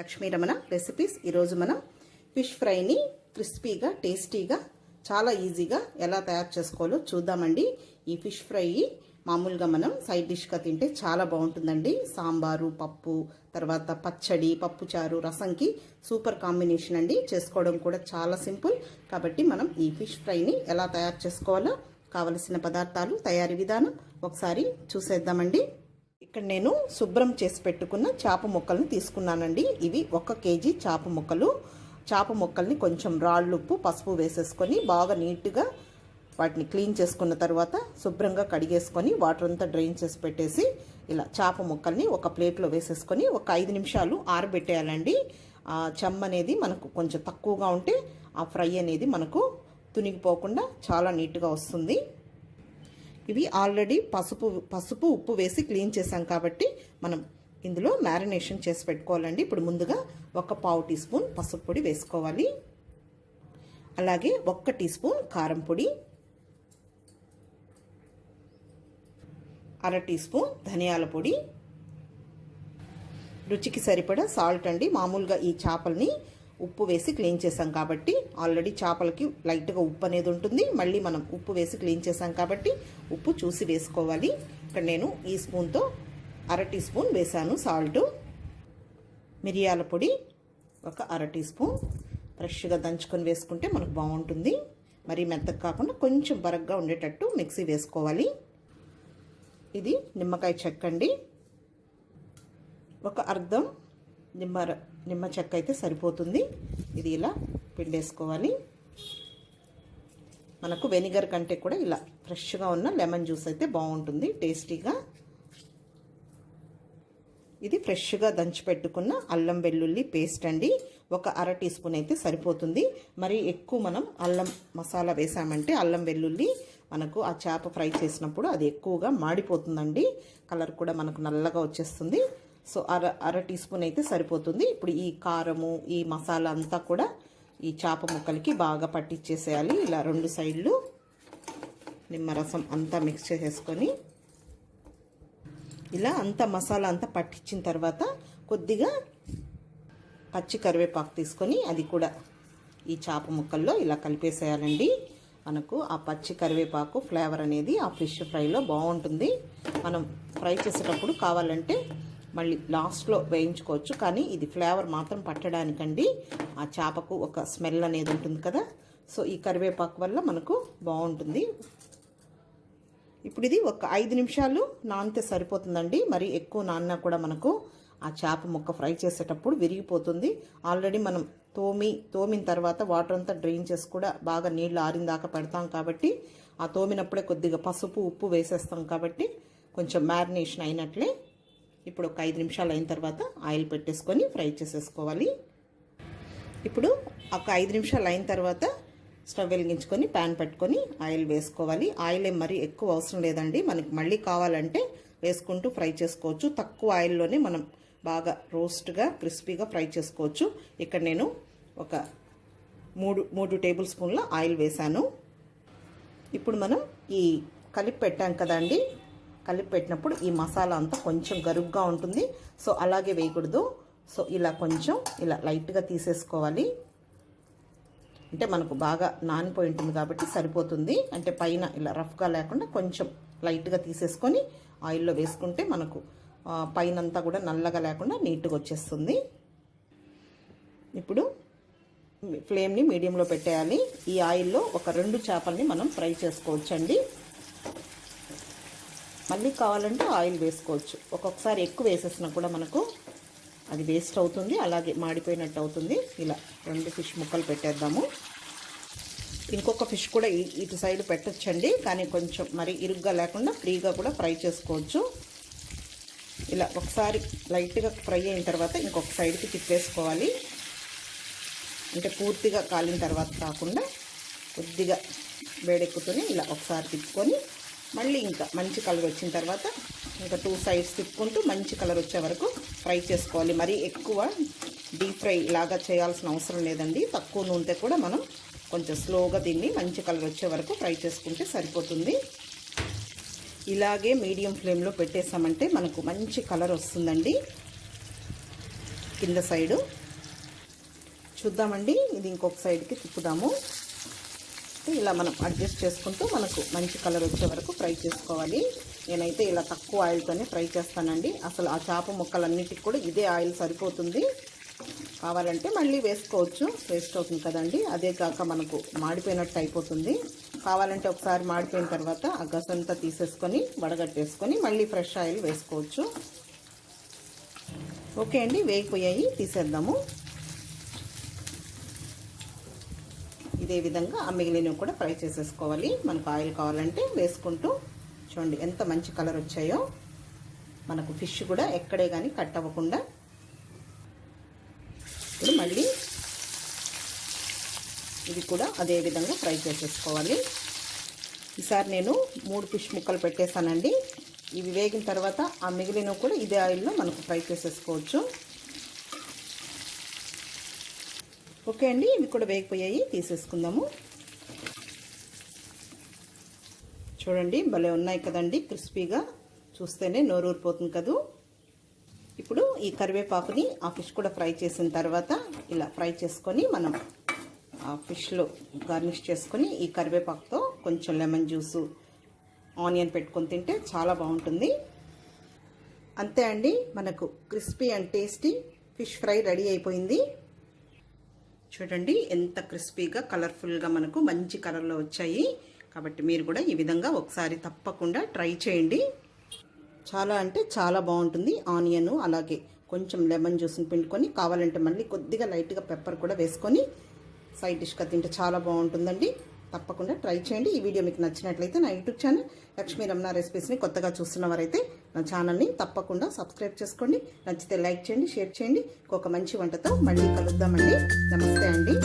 Lakshmi Ramana recipes ఈరోజు మనం fish ఫ్రైని క్రిస్పీగా టేస్టీగా చాలా ఈజీగా ఎలా తయారు చేసుకోవాలో చూద్దామండి. ఈ ఫిష్ ఫ్రై మామూలుగా మనం సైడ్ డిష్గా తింటే చాలా బాగుంటుందండి. సాంబారు పప్పు తర్వాత పచ్చడి పప్పుచారు రసంకి సూపర్ కాంబినేషన్ అండి. చేసుకోవడం కూడా చాలా సింపుల్. కాబట్టి మనం ఈ ఫిష్ ఫ్రైని ఎలా తయారు చేసుకోవాలో కావలసిన పదార్థాలు తయారీ విధానం ఒకసారి చూసేద్దామండి. ఇక్కడ నేను శుభ్రం చేసి పెట్టుకున్న చేప ముక్కలను తీసుకున్నానండి. ఇవి ఒక కేజీ చేప ముక్కలు. చేప ముక్కల్ని కొంచెం రాళ్ళుప్పు పసుపు వేసేసుకొని బాగా నీట్గా వాటిని క్లీన్ చేసుకున్న తర్వాత శుభ్రంగా కడిగేసుకొని వాటర్ అంతా డ్రైన్ చేసి పెట్టేసి ఇలా చేప ముక్కల్ని ఒక ప్లేట్లో వేసేసుకొని ఒక ఐదు నిమిషాలు ఆరబెట్టేయాలండి. ఆ చెమ్మ అనేది మనకు కొంచెం తక్కువగా ఉంటే ఆ ఫ్రై అనేది మనకు తునిగిపోకుండా చాలా నీట్గా వస్తుంది. ఇవి ఆల్రెడీ పసుపు పసుపు ఉప్పు వేసి క్లీన్ చేసాం కాబట్టి మనం ఇందులో మ్యారినేషన్ చేసి పెట్టుకోవాలండి. ఇప్పుడు ముందుగా ఒక పావు టీ స్పూన్ పసుపు పొడి వేసుకోవాలి. అలాగే ఒక్క టీ స్పూన్ కారం పొడి అర టీ స్పూన్ ధనియాల పొడి. రుచికి సరిపడా సాల్ట్ అండి. మామూలుగా ఈ చేపల్ని ఉప్పు వేసి క్లీన్ చేసాం కాబట్టి ఆల్రెడీ చేపలకి లైట్గా ఉప్పు అనేది ఉంటుంది. మళ్ళీ మనం ఉప్పు వేసి క్లీన్ చేసాం కాబట్టి ఉప్పు చూసి వేసుకోవాలి. ఇక్కడ నేను ఈ స్పూన్తో అర టీ స్పూన్ వేసాను సాల్ట్. మిరియాల పొడి ఒక అర టీ స్పూన్. ఫ్రెష్గా దంచుకొని వేసుకుంటే మనకు బాగుంటుంది. మరీ మెత్తగా కాకుండా కొంచెం బరగ్గా ఉండేటట్టు మిక్సీ వేసుకోవాలి. ఇది నిమ్మకాయ చెక్కండి ఒక అర్ధం నిమ్మ నిమ్మ చెక్క అయితే సరిపోతుంది. ఇది ఇలా పిండేసుకోవాలి. మనకు వెనిగర్ కంటే కూడా ఇలా ఫ్రెష్గా ఉన్న లెమన్ జ్యూస్ అయితే బాగుంటుంది టేస్టీగా. ఇది ఫ్రెష్గా దంచి పెట్టుకున్న అల్లం వెల్లుల్లి పేస్ట్ అండి. ఒక అర టీ స్పూన్ అయితే సరిపోతుంది. మరి ఎక్కువ మనం అల్లం మసాలా వేసామంటే అల్లం వెల్లుల్లి మనకు ఆ చేప ఫ్రై చేసినప్పుడు అది ఎక్కువగా మాడిపోతుందండి. కలర్ కూడా మనకు నల్లగా వచ్చేస్తుంది. సో అర అర టీ స్పూన్ అయితే సరిపోతుంది. ఇప్పుడు ఈ కారము ఈ మసాలా అంతా కూడా ఈ చేప ముక్కలకి బాగా పట్టించేసేయాలి ఇలా రెండు సైడ్లు నిమ్మరసం అంతా మిక్స్ చేసేసుకొని ఇలా అంత మసాలా అంతా పట్టించిన తర్వాత కొద్దిగా పచ్చి కరివేపాకు తీసుకొని అది కూడా ఈ చేప ముక్కల్లో ఇలా కలిపేసేయాలండి. మనకు ఆ పచ్చి కరివేపాకు ఫ్లేవర్ అనేది ఆ ఫిష్ ఫ్రైలో బాగుంటుంది. మనం ఫ్రై చేసేటప్పుడు కావాలంటే మళ్ళీ లాస్ట్లో వేయించుకోవచ్చు. కానీ ఇది ఫ్లేవర్ మాత్రం పట్టడానికండి. ఆ చేపకు ఒక స్మెల్ అనేది ఉంటుంది కదా. సో ఈ కరివేపాకు వల్ల మనకు బాగుంటుంది. ఇప్పుడు ఇది ఒక ఐదు నిమిషాలు నానితే సరిపోతుందండి. మరి ఎక్కువ నాన్న కూడా మనకు ఆ చేప ముక్క ఫ్రై చేసేటప్పుడు విరిగిపోతుంది. ఆల్రెడీ మనం తోమి తోమిన తర్వాత వాటర్ అంతా డ్రైన్ చేసి కూడా బాగా నీళ్ళు ఆరిన దాకా పెడతాం కాబట్టి ఆ తోమినప్పుడే కొద్దిగా పసుపు ఉప్పు వేసేస్తాం కాబట్టి కొంచెం మ్యారినేషన్ అయినట్లే ఇప్పుడు ఒక ఐదు నిమిషాలు అయిన తర్వాత ఆయిల్ పెట్టేసుకొని ఫ్రై చేసేసుకోవాలి. ఇప్పుడు ఒక ఐదు నిమిషాలు అయిన తర్వాత స్టవ్ వెలిగించుకొని ప్యాన్ పెట్టుకొని ఆయిల్ వేసుకోవాలి. ఆయిల్ ఏం మరీ ఎక్కువ అవసరం లేదండి. మనకి మళ్ళీ కావాలంటే వేసుకుంటూ ఫ్రై చేసుకోవచ్చు. తక్కువ ఆయిల్లోనే మనం బాగా రోస్ట్గా క్రిస్పీగా ఫ్రై చేసుకోవచ్చు. ఇక్కడ నేను ఒక మూడు మూడు టేబుల్ స్పూన్ల ఆయిల్ వేశాను. ఇప్పుడు మనం ఈ కలిపి పెట్టాం కదండి కలిపి పెట్టినప్పుడు ఈ మసాలా అంతా కొంచెం గరుగ్గా ఉంటుంది. సో అలాగే వేయకూడదు. సో ఇలా కొంచెం ఇలా లైట్గా తీసేసుకోవాలి. అంటే మనకు బాగా నానిపోయి ఉంటుంది కాబట్టి సరిపోతుంది. అంటే పైన ఇలా రఫ్గా లేకుండా కొంచెం లైట్గా తీసేసుకొని ఆయిల్లో వేసుకుంటే మనకు పైనంతా కూడా నల్లగా లేకుండా నీట్గా వచ్చేస్తుంది. ఇప్పుడు ఫ్లేమ్ని మీడియంలో పెట్టేయాలి. ఈ ఆయిల్లో ఒక రెండు చేపల్ని మనం ఫ్రై చేసుకోవచ్చండి. మళ్ళీ కావాలంటే ఆయిల్ వేసుకోవచ్చు. ఒక్కొక్కసారి ఎక్కువ వేసేసినా కూడా మనకు అది వేస్ట్ అవుతుంది. అలాగే మాడిపోయినట్టు అవుతుంది. ఇలా రెండు ఫిష్ ముక్కలు పెట్టేద్దాము. ఇంకొక ఫిష్ కూడా ఇటు సైడ్ పెట్టచ్చండి. కానీ కొంచెం మరి ఇరుగ్గా లేకుండా ఫ్రీగా కూడా ఫ్రై చేసుకోవచ్చు. ఇలా ఒకసారి లైట్గా ఫ్రై అయిన తర్వాత ఇంకొక సైడ్కి తిప్పేసుకోవాలి. అంటే పూర్తిగా కాలిన తర్వాత కాకుండా కొద్దిగా వేడెక్కుతూనే ఇలా ఒకసారి తిప్పుకొని మళ్ళీ ఇంకా మంచి కలర్ వచ్చిన తర్వాత ఇంకా టూ సైడ్స్ తిప్పుకుంటూ మంచి కలర్ వచ్చే వరకు ఫ్రై చేసుకోవాలి. మరీ ఎక్కువ డీప్ ఫ్రై లాగా చేయాల్సిన అవసరం లేదండి. తక్కువ నూనెతో కూడా మనం కొంచెం స్లోగా దీన్ని మంచి కలర్ వచ్చే వరకు ఫ్రై చేసుకుంటే సరిపోతుంది. ఇలాగే మీడియం ఫ్లేమ్లో పెట్టేసామంటే మనకు మంచి కలర్ వస్తుందండి. కింద సైడు చూద్దామండి. ఇది ఇంకొక సైడ్కి తిప్పుదాము. ఇలా మనం అడ్జస్ట్ చేసుకుంటూ మనకు మంచి కలర్ వచ్చే వరకు ఫ్రై చేసుకోవాలి. నేనైతే ఇలా తక్కువ ఆయిల్తోనే ఫ్రై చేస్తానండి. అసలు ఆ చేప ముక్కలన్నిటికి కూడా ఇదే ఆయిల్ సరిపోతుంది. కావాలంటే మళ్ళీ వేసుకోవచ్చు. వేస్ట్ అవుతుంది కదండి. అదే కాక మనకు మాడిపోయినట్టు అయిపోతుంది. కావాలంటే ఒకసారి మాడిపోయిన తర్వాత ఆ గసంతా తీసేసుకొని వడగట్టేసుకొని మళ్ళీ ఫ్రెష్ ఆయిల్ వేసుకోవచ్చు. ఓకే అండి. వేగిపోయాయి. తీసేద్దాము. ఇదే విధంగా ఆ మిగిలినవి కూడా ఫ్రై చేసేసుకోవాలి. మనకు ఆయిల్ కావాలంటే వేసుకుంటూ చూడండి ఎంత మంచి కలర్ వచ్చాయో. మనకు ఫిష్ కూడా ఎక్కడే కానీ కట్ అవ్వకుండా ఇప్పుడు మళ్ళీ ఇది కూడా అదే విధంగా ఫ్రై చేసేసుకోవాలి. ఈసారి నేను మూడు ఫిష్ ముక్కలు పెట్టేశానండి. ఇవి వేగిన తర్వాత ఆ మిగిలినవి కూడా ఇదే ఆయిల్లో మనకు ఫ్రై చేసేసుకోవచ్చు. ఓకే అండి ఇవి కూడా వేగిపోయాయి తీసేసుకుందాము. చూడండి భలే ఉన్నాయి కదండి క్రిస్పీగా. చూస్తేనే నోరూరిపోతుంది కదూ. ఇప్పుడు ఈ కరివేపాకుని ఆ ఫిష్ కూడా ఫ్రై చేసిన తర్వాత ఇలా ఫ్రై చేసుకొని మనం ఆ ఫిష్లో గార్నిష్ చేసుకొని ఈ కరివేపాకుతో కొంచెం లెమన్ జ్యూసు ఆనియన్ పెట్టుకొని తింటే చాలా బాగుంటుంది. అంతే అండి మనకు crispy and tasty fish fry ready అయిపోయింది. చూడండి ఎంత క్రిస్పీగా కలర్ఫుల్గా మనకు మంచి కలర్లో వచ్చాయి. కాబట్టి మీరు కూడా ఈ విధంగా ఒకసారి తప్పకుండా ట్రై చేయండి. చాలా అంటే చాలా బాగుంటుంది. ఆనియన్ అలాగే కొంచెం లెమన్ జ్యూస్ని పిండుకొని కావాలంటే మళ్ళీ కొద్దిగా లైట్గా పెప్పర్ కూడా వేసుకొని సైడ్ డిష్గా తింటే చాలా బాగుంటుందండి. తప్పకుండా ట్రై చేయండి. ఈ వీడియో మీకు నచ్చినట్లయితే నా యూట్యూబ్ ఛానల్ లక్ష్మీ రమణ రెసిపీస్ని కొత్తగా చూస్తున్నవారైతే నా ఛానల్ని తప్పకుండా సబ్స్క్రైబ్ చేసుకోండి. నచ్చితే లైక్ చేయండి షేర్ చేయండి. ఇంకొక మంచి వంటతో మళ్ళీ కలుద్దామండి. నమస్తే అండి.